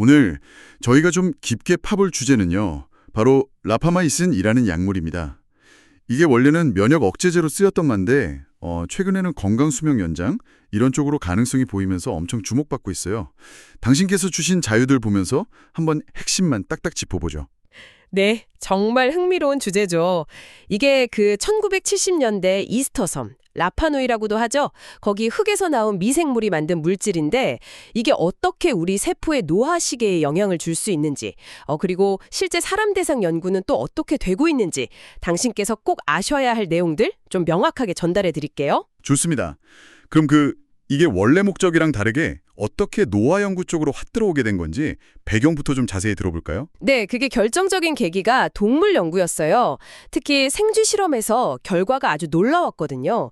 오늘 저희가 좀 깊게 파볼 주제는요. 바로 라파마이신이라는 약물입니다. 이게 원래는 면역 억제제로 쓰였던 말인데 어, 최근에는 건강 수명 연장 이런 쪽으로 가능성이 보이면서 엄청 주목받고 있어요. 당신께서 주신 자유들 보면서 한번 핵심만 딱딱 짚어보죠. 네, 정말 흥미로운 주제죠. 이게 그 1970년대 이스터섬, 라파노이라고도 하죠. 거기 흙에서 나온 미생물이 만든 물질인데 이게 어떻게 우리 세포의 노화 시계에 영향을 줄 수 있는지, 어 그리고 실제 사람 대상 연구는 또 어떻게 되고 있는지 당신께서 꼭 아셔야 할 내용들 좀 명확하게 전달해 드릴게요. 좋습니다. 그럼 그 이게 원래 목적이랑 다르게 어떻게 노화 연구 쪽으로 확 들어오게 된 건지 배경부터 좀 자세히 들어볼까요? 네, 그게 결정적인 계기가 동물 연구였어요. 특히 생쥐 실험에서 결과가 아주 놀라웠거든요.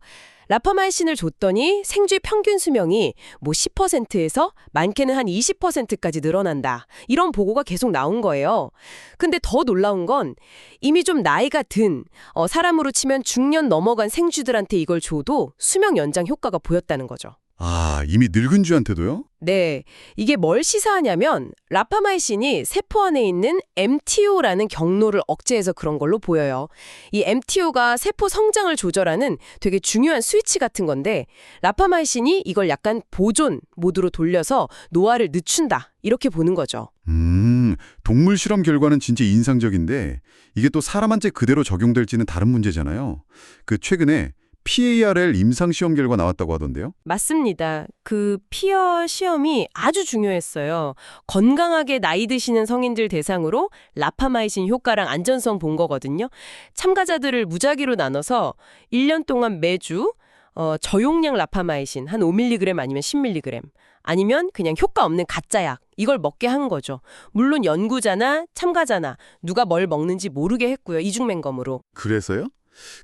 라파마이신을 줬더니 생쥐 평균 수명이 뭐 10%에서 많게는 한 20%까지 늘어난다. 이런 보고가 계속 나온 거예요. 근데 더 놀라운 건 이미 좀 나이가 든 어, 사람으로 치면 중년 넘어간 생쥐들한테 이걸 줘도 수명 연장 효과가 보였다는 거죠. 아, 이미 늙은 쥐한테도요? 네, 이게 뭘 시사하냐면 라파마이신이 세포 안에 있는 MTO라는 경로를 억제해서 그런 걸로 보여요. 이 MTO가 세포 성장을 조절하는 되게 중요한 스위치 같은 건데 라파마이신이 이걸 약간 보존 모드로 돌려서 노화를 늦춘다 이렇게 보는 거죠. 음, 동물 실험 결과는 진짜 인상적인데 이게 또 사람한테 그대로 적용될지는 다른 문제잖아요. 그 최근에 PARL 임상 시험 결과 나왔다고 하던데요. 맞습니다. 그 피어 시험이 아주 중요했어요. 건강하게 나이 드시는 성인들 대상으로 라파마이신 효과랑 안전성 본 거거든요. 참가자들을 무작위로 나눠서 1년 동안 매주 어, 저용량 라파마이신 한 5mg 아니면 10mg 아니면 그냥 효과 없는 가짜약 이걸 먹게 한 거죠. 물론 연구자나 참가자나 누가 뭘 먹는지 모르게 했고요. 이중맹검으로. 그래서요?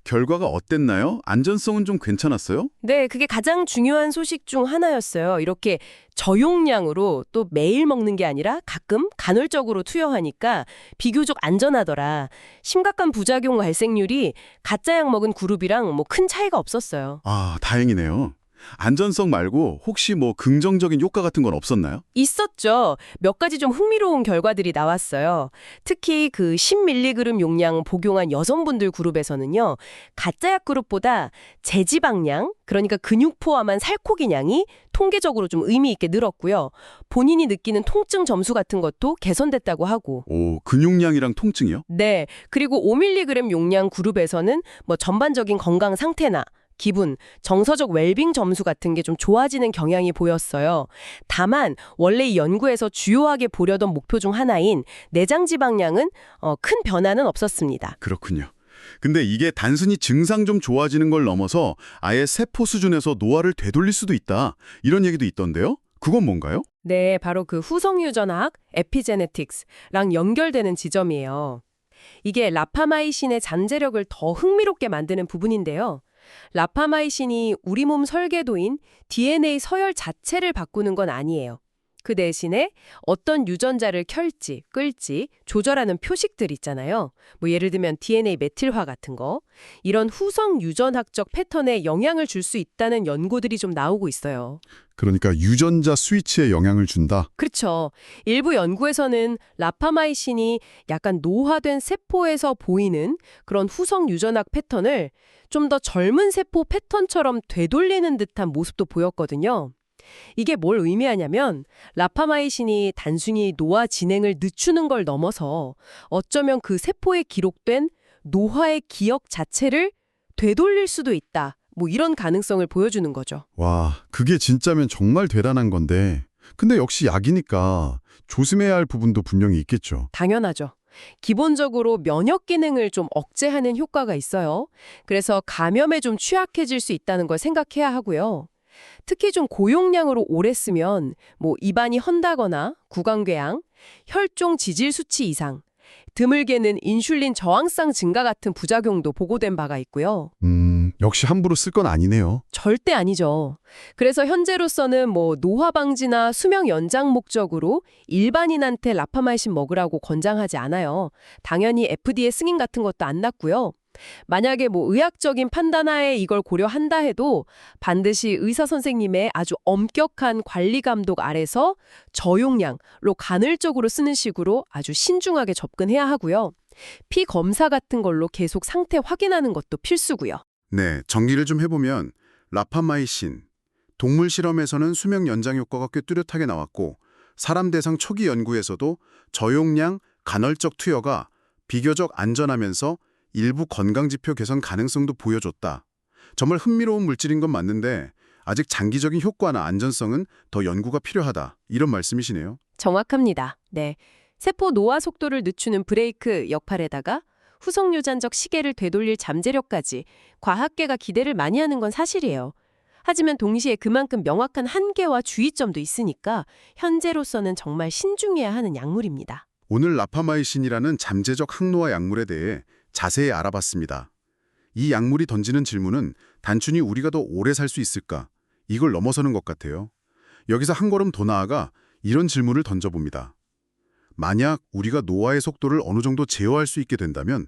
결과가 어땠나요? 안전성은 좀 괜찮았어요? 네, 그게 가장 중요한 소식 중 하나였어요. 이렇게 저용량으로 또 매일 먹는 게 아니라 가끔 간헐적으로 투여하니까 비교적 안전하더라. 심각한 부작용 발생률이 가짜약 먹은 그룹이랑 뭐 큰 차이가 없었어요. 아, 다행이네요. 안전성 말고 혹시 뭐 긍정적인 효과 같은 건 없었나요? 있었죠. 몇 가지 좀 흥미로운 결과들이 나왔어요. 특히 그 10mg 용량 복용한 여성분들 그룹에서는요. 가짜약 그룹보다 제지방량, 그러니까 근육 포함한 살코기량이 통계적으로 좀 의미 있게 늘었고요. 본인이 느끼는 통증 점수 같은 것도 개선됐다고 하고. 오, 근육량이랑 통증이요? 네. 그리고 5mg 용량 그룹에서는 뭐 전반적인 건강 상태나 기분, 정서적 웰빙 점수 같은 게 좀 좋아지는 경향이 보였어요. 다만 원래 이 연구에서 주요하게 보려던 목표 중 하나인 내장 지방량은 어, 큰 변화는 없었습니다. 그렇군요. 근데 이게 단순히 증상 좀 좋아지는 걸 넘어서 아예 세포 수준에서 노화를 되돌릴 수도 있다. 이런 얘기도 있던데요? 그건 뭔가요? 네, 바로 그 후성 유전학 에피제네틱스랑 연결되는 지점이에요. 이게 라파마이신의 잔재력을 더 흥미롭게 만드는 부분인데요. 라파마이신이 우리 몸 설계도인 DNA 서열 자체를 바꾸는 건 아니에요. 그 대신에 어떤 유전자를 켤지, 끌지 조절하는 표식들 있잖아요. 뭐 예를 들면 DNA 메틸화 같은 거. 이런 후성 유전학적 패턴에 영향을 줄 수 있다는 연구들이 좀 나오고 있어요. 그러니까 유전자 스위치에 영향을 준다. 그렇죠. 일부 연구에서는 라파마이신이 약간 노화된 세포에서 보이는 그런 후성 유전학 패턴을 좀 더 젊은 세포 패턴처럼 되돌리는 듯한 모습도 보였거든요. 이게 뭘 의미하냐면 라파마이신이 단순히 노화 진행을 늦추는 걸 넘어서 어쩌면 그 세포에 기록된 노화의 기억 자체를 되돌릴 수도 있다. 뭐 이런 가능성을 보여주는 거죠. 와, 그게 진짜면 정말 대단한 건데. 근데 역시 약이니까 조심해야 할 부분도 분명히 있겠죠. 당연하죠. 기본적으로 면역 기능을 좀 억제하는 효과가 있어요. 그래서 감염에 좀 취약해질 수 있다는 걸 생각해야 하고요. 특히 좀 고용량으로 오래 쓰면 뭐 입안이 헌다거나 구강궤양, 혈종 지질 수치 이상, 드물게는 인슐린 저항성 증가 같은 부작용도 보고된 바가 있고요. 음, 역시 함부로 쓸 건 아니네요. 절대 아니죠. 그래서 현재로서는 뭐 노화 방지나 수명 연장 목적으로 일반인한테 라파마이신 먹으라고 권장하지 않아요. 당연히 FDA 승인 같은 것도 안 났고요. 만약에 뭐 의학적인 판단하에 이걸 고려한다 해도 반드시 의사 선생님의 아주 엄격한 관리 감독 아래서 저용량로 간헐적으로 쓰는 식으로 아주 신중하게 접근해야 하고요. 피 검사 같은 걸로 계속 상태 확인하는 것도 필수고요. 네, 정리를 좀 해보면 라파마이신, 동물 실험에서는 수명 연장 효과가 꽤 뚜렷하게 나왔고 사람 대상 초기 연구에서도 저용량 간헐적 투여가 비교적 안전하면서 일부 건강지표 개선 가능성도 보여줬다. 정말 흥미로운 물질인 건 맞는데 아직 장기적인 효과나 안전성은 더 연구가 필요하다. 이런 말씀이시네요. 정확합니다. 네. 세포 노화 속도를 늦추는 브레이크 역할에다가 후속 유전적 시계를 되돌릴 잠재력까지 과학계가 기대를 많이 하는 건 사실이에요. 하지만 동시에 그만큼 명확한 한계와 주의점도 있으니까 현재로서는 정말 신중해야 하는 약물입니다. 오늘 라파마이신이라는 잠재적 항노화 약물에 대해 자세히 알아봤습니다. 이 약물이 던지는 질문은 단순히 우리가 더 오래 살 수 있을까? 이걸 넘어서는 것 같아요. 여기서 한 걸음 더 나아가 이런 질문을 던져봅니다. 만약 우리가 노화의 속도를 어느 정도 제어할 수 있게 된다면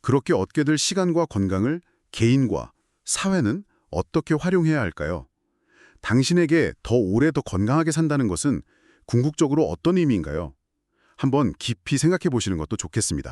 그렇게 얻게 될 시간과 건강을 개인과 사회는 어떻게 활용해야 할까요? 당신에게 더 오래 더 건강하게 산다는 것은 궁극적으로 어떤 의미인가요? 한번 깊이 생각해 보시는 것도 좋겠습니다.